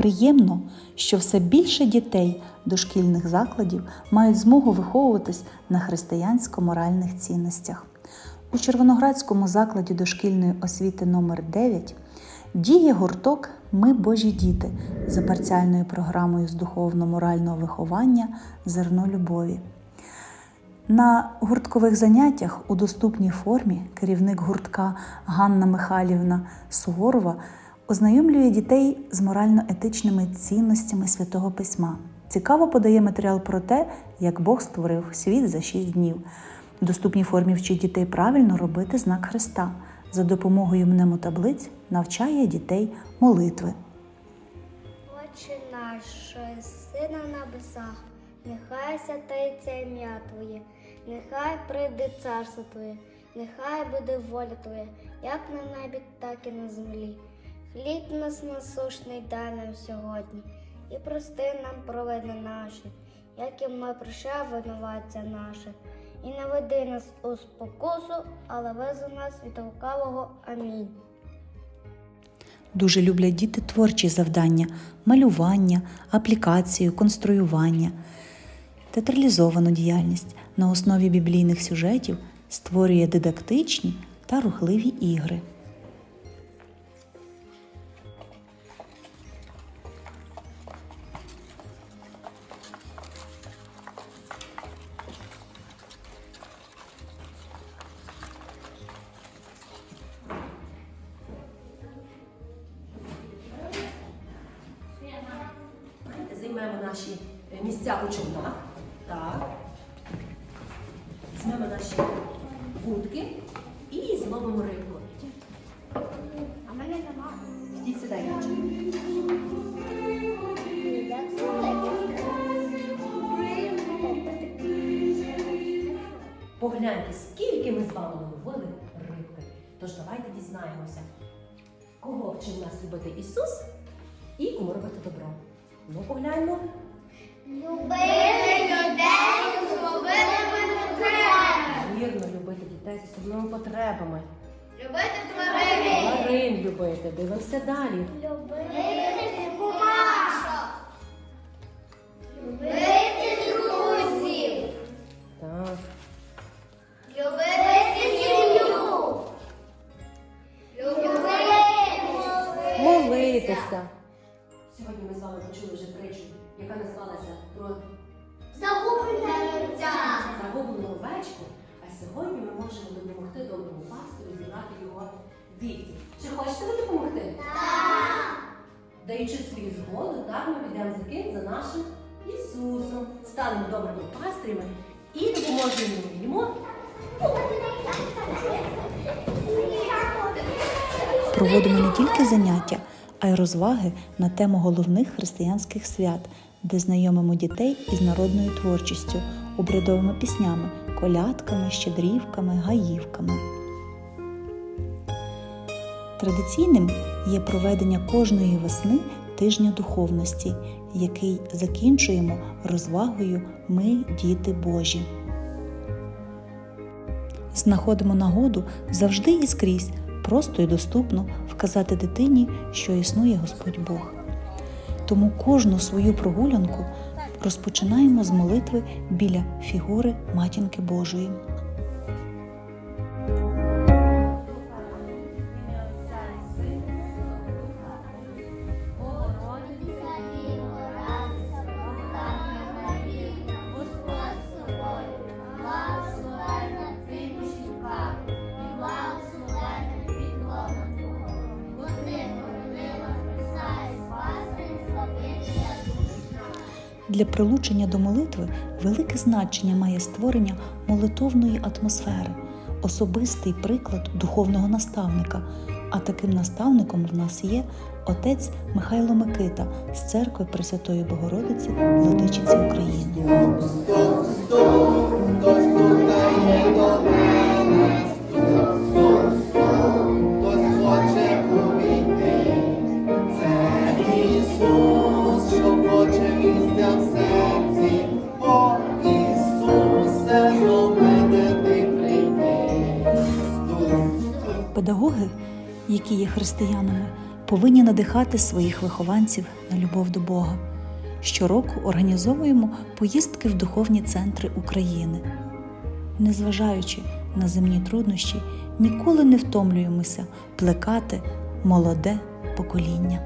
приємно, що все більше дітей дошкільних закладів мають змогу виховуватись на християнсько-моральних цінностях. У Червоноградському закладі дошкільної освіти номер 9 діє гурток Ми Божі діти за парціальною програмою з духовно-морального виховання Зерно любові. На гурткових заняттях у доступній формі керівник гуртка Ганна Михайлівна Суворова ознайомлює дітей з морально-етичними цінностями святого письма. Цікаво подає матеріал про те, як Бог створив світ за шість днів. В доступній формі вчить дітей правильно робити знак Христа. За допомогою мнемотаблиць навчає дітей молитви. Отче наш, єси на небесах, нехай святиться ім'я Твоє, нехай прийде царство Твоє, нехай буде воля Твоя, як на небі, так і на землі. Хліб нас насушний дай нам сьогодні, і прости нам провини наші, як і ми прощаємо винуватця наших. І не веди нас у спокусу, але визволи нас від лукавого. Амінь. Дуже люблять діти творчі завдання, малювання, аплікацію, конструювання. Театралізовану діяльність на основі біблійних сюжетів створює дидактичні та рухливі ігри. Займемо наші е, місця у човнах. Так. Візьмемо наші вудки і зловимо рибку. А мене нема. Йдіть сюди. Погляньте, скільки ми з вами ловили рибки. Тож давайте дізнаємося, кого вчив нас любити Ісус і кому робити добро. Ну, погляньмо. Любити людей з особливими потребами. Вірно любити дітей з особливими потребами. Любити тварин. Тварин любити. Дивимося далі. Любити кумашок. Любити про Загублене життя. загублену овечку. А сьогодні ми можемо допомогти доброму пастору зібрати його віці. Чи хочете ви допомогти? Так! Даючи свою згоду, так ми підемо за ким? За нашим Ісусом. Станемо добрими пастирями і допоможемо йому. Проводимо не тільки заняття, а й розваги на тему головних християнських свят, де знайомимо дітей із народною творчістю, обрядовими піснями, колядками, щедрівками, гаївками. Традиційним є проведення кожної весни тижня духовності, який закінчуємо розвагою Ми діти Божі. Знаходимо нагоду завжди і скрізь, просто і доступно вказати дитині, що існує Господь Бог. Тому кожну свою прогулянку розпочинаємо з молитви біля фігури Матінки Божої. Для прилучення до молитви велике значення має створення молитовної атмосфери, особистий приклад духовного наставника. А таким наставником в нас є отець Михайло Микита з церкви Пресвятої Богородиці Владичиці України. Педагоги, які є християнами, повинні надихати своїх вихованців на любов до Бога. Щороку організовуємо поїздки в духовні центри України. Незважаючи на земні труднощі, ніколи не втомлюємося плекати молоде покоління.